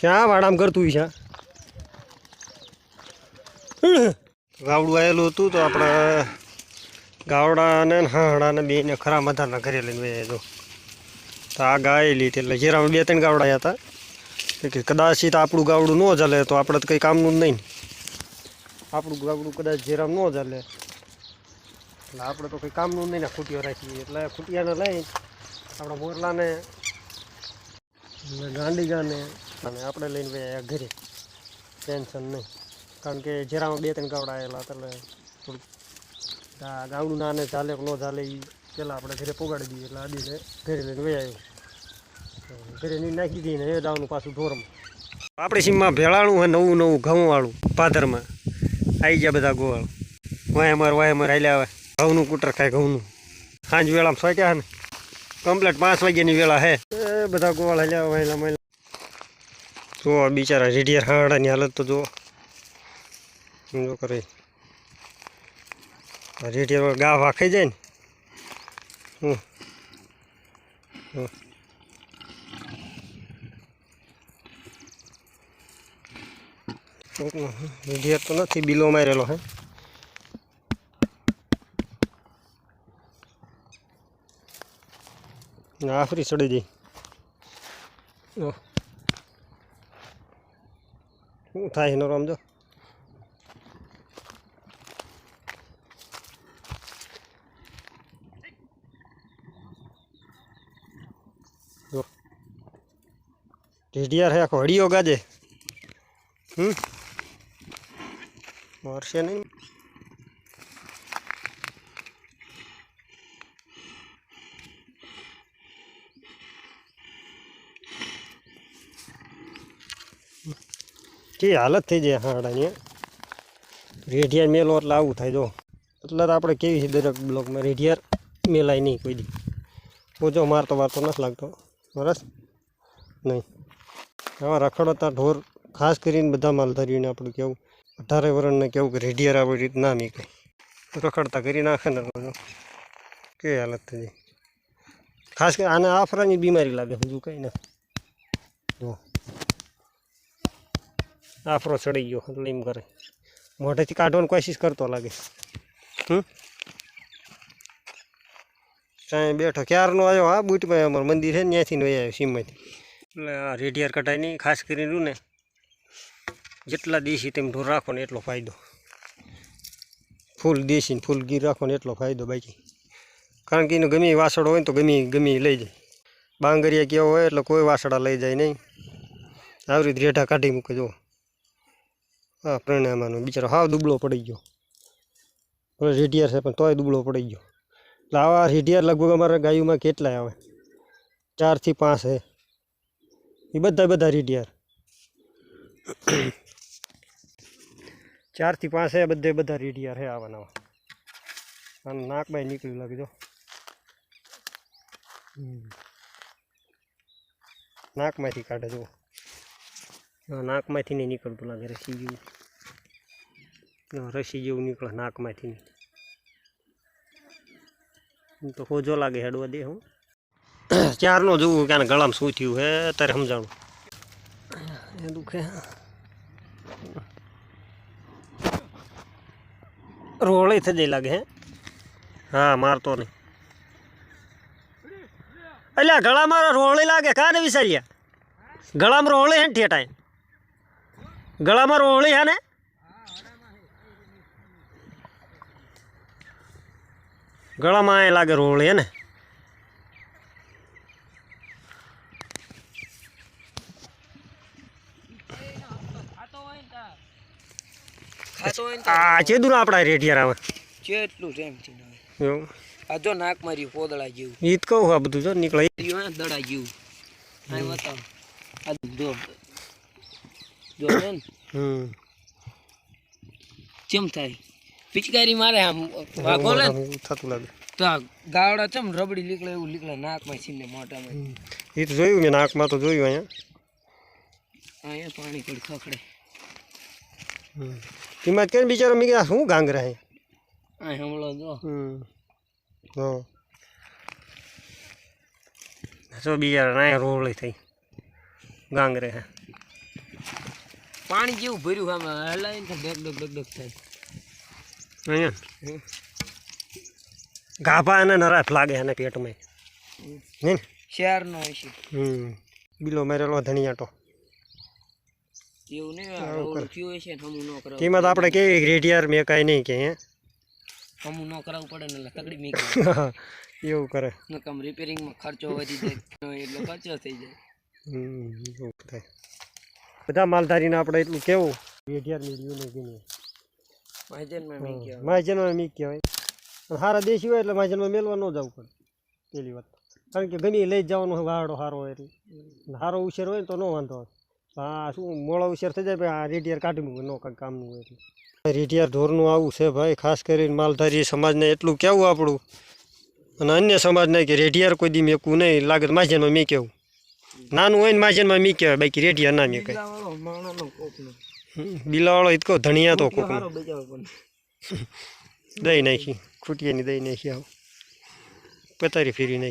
ક્યાં વાડામ કરતું છે? ગાવડું આવેલું હતું તો આપણા ગાવડાને હાડાને બેને ખરા મધાના ઘરે લઈને વહી તો આ ગાયેલી એટલે ઘેરામાં બે ત્રણ ગાવડા હતા. કે કદાચિત આપણું ગાવડું ન ચાલે તો આપણે તો કંઈ કામનું જ નહીં આપણું ગાવડું કદાચ ઘેરામ ન ચાલે એટલે આપણે તો કંઈ કામનું નહીં ને ખૂટીઓ રાખીએ. એટલે ખૂટિયાને લઈ આપણા મોરલાને ગાંડીગાને અને આપણે લઈને ભાઈ ઘરે. ટેન્શન નહીં. કારણ કે જરામાં બે ત્રણ ગાવડા આવેલા એટલે થોડુંક ગાવડું નાને ચાલે કે ન ચાલે એ પહેલાં આપણે ઘરે પોગાડી દઈએ. એટલે આદિને ઘરે લઈને વહી આવ્યો. ઘરે નહીં નાખી દઈએ એ દાવનું પાછું ઢોરમાં. આપણી સીમમાં ભેળાણું હોય નવું નવું ઘઉંવાળું પાદરમાં. આવી ગયા બધા ગોવાળું. વાય અમાર વાય અમાર હાલ્યા આવે. ઘઉંનું કૂટર ખાય, ઘઉંનું. સાંજ વેળામાં સોચ્યા ને કમ્પ્લેટ પાંચ વાગ્યાની વેળા હે. એ બધા ગોળ હલ્યા, વાયલા, માયલા. જો બિચારા રેડિયર હાડાની હાલત તો જુઓ. જો કરે. રેડિયર ગા વાખાઈ જાય ને. હમ. હમ. રેડિયર તો નથી, બિલો મારેલો હે. આફરી ચડી જઈ. શું થાય એનો રમજો ઢીઢિયાર હે, આખો હળીયો ગાજે. હમ? મરશે નહીં. કે હાલત થઈ જાય હાડાની રેઢિયાર મેલો એટલે આવું થાય, જો. એટલે તો આપણે કેવી છે દરેક બ્લોકમાં રેઢિયાર મેલાય નહીં કોઈ દી. પોજો મારતો મારતો નથી લાગતો બરસ નહીં. આવા રખડતા ઢોર, ખાસ કરીને બધા માલધારીઓને આપણું કેવું, અઢારે વરણને કેવું કે રેઢિયાર આવી રીત ના મીકે રખડતા કરી નાખે ને તો કે હાલત થઈ જાય. ખાસ કરીને આને આફરાની બીમારી લાગે બીજું કંઈ નથી. આફરો ચડી ગયો એટલે એમ કરે. મોઢેથી કાઢવાની કોશિશ કરતો લાગે. હમ? ત્યાં બેઠો. ક્યારનો આવ્યો? હા બૂટમાં અમારું મંદિર છે ને ત્યાંથી નહીં આવ્યો સીમમાંથી. એટલે આ રેઢિયાર કટાઈની નહીં ખાસ કરીને ને જેટલા દેશી તેમ ઢોર રાખો ને એટલો ફાયદો. ફૂલ દેશી ને ફૂલ ગીર રાખો ને એટલો ફાયદો બાકી. કારણ કે એનું ગમે વાસળો હોય ને તો ગમે ગમે લઈ જાય. બાંગરિયા કેવો હોય એટલે કોઈ વાસડા લઈ જાય નહીં. આવી રીતે રેઢા કાઢી મૂકે જો હા પ્રણામાનો બિચારો હાવ દુબળો પડી ગયો. હવે રેઢિયાર છે પણ તોય દુબળો પડી ગયો. એટલે આવા રેઢિયાર લગભગ અમારા ગાયોમાં કેટલાય આવે? ચારથી પાંચ છે એ બધા બધા રેઢિયાર ચારથી પાંચ છે બધે બધા રેઢિયાર છે આવા આમ નાકમાં નીકળી લાગજો. નાકમાંથી કાઢે જો હા, નાકમાંથી નહીં નીકળતું લાગે રસી જેવું. રસી જેવું નીકળે નાકમાંથી નહીં. તો હોજો લાગે હેડવા દે હું. ચારનો જોવું ક્યાં ગળામાં શું થયું હે અત્યારે સમજાણું. એ દુખે. રોળે થઈ જાય લાગે હે. હા મારતો નહીં. અલ્યા ગળામાં રોળે લાગે કાને વિચાર્યા? ગળામાં રોળે હે ઠેટાય ગળામાં રોવળી હે ને? ગળામાં એ લાગે રોવળી હે ને? આ ચેદું આપણા રેઢિયાર આવે કેટલું છે થી એવું. આ જો નાક મારી પોદળા જેવું. ઈ જ કહું આ બધું જો નીકળે. રહ્યું હે દડા જેવું. આ બતાવ. આ જો. જો ને. હમ. ચેમ થાય? પિચકારી મારે આમ વાગો ને. થતું લાગે. તો આ ગાવડા ચમ રબડી નીકળે એવું નીકળે નાકમાં છીને મોઢામાં. એ તો જોયું મેં નાકમાં તો જોયું અહીંયા. અહીંયા પાણી પડી ખખડે. એમાં કેમ બિચારો મેં કીધું શું ગાંગરા હે આ હમળો જો. હમ. હા જો બિચારા ના રોળી થઈ. ગાંગરે હે. પાણી જેવું ભર્યું આમાં. હલાવીને તો ડગ ડગ ડગ ડગ થાય. અહીંયા? ગાભા અને નરાત લાગે એને પેટમાં. હે ને? શહેરનો છે હમ. બીલો મરેલો ધણિયાટો એવું નહીં આપણે કેવી રેડિયાર મેં કાંઈ નહીં કે હે? હમું ન કરાવવું પડે ને એટલે તકડી મેં એવું કરે. નકમ રિપેરિંગમાં ખર્ચો વધી જાય એટલો ખર્ચો થઈ જાય. હમ એવું થાય. બધા માલધારીને આપણે એટલું કેવું. રેડિયાર મેળવ્યું નહીં ગમે માજનમાં મી કહેવાય માયજનમાં મી કહેવાય સારા દેશી હોય એટલે માયજનમાં મેળવા ન જવું પડે. પેલી વાત. કારણ કે ગમે એ લઈ જ જવાનું હોય વાહડો સારો હોય એટલે. સારો ઉછેર હોય ને તો ન વાંધો હા શું મોળો ઉછેર થઈ જાય ભાઈ આ રેડિયાર કાઢી મૂકે ન કંઈ કામનું હોય એટલે. રેડિયાર ઢોરનું આવું છે ભાઈ ખાસ કરીને માલધારી સમાજને એટલું કેવું આપણું. અને અન્ય સમાજને કે રેડિયાર કોઈ દી મેકવું નહીં લાગે તો માજનમાં મેં કેવું નાનું હોય ને માજનમાં મી કહેવાય બાકી રેઢિયા ના. મેં કાંઈ બિલાવાળો ઇતકો ધણિયા તો કોક દઈ નાખી ખૂટિયાની દઈ નાખી આવ. પતારી ફેરી નાખી.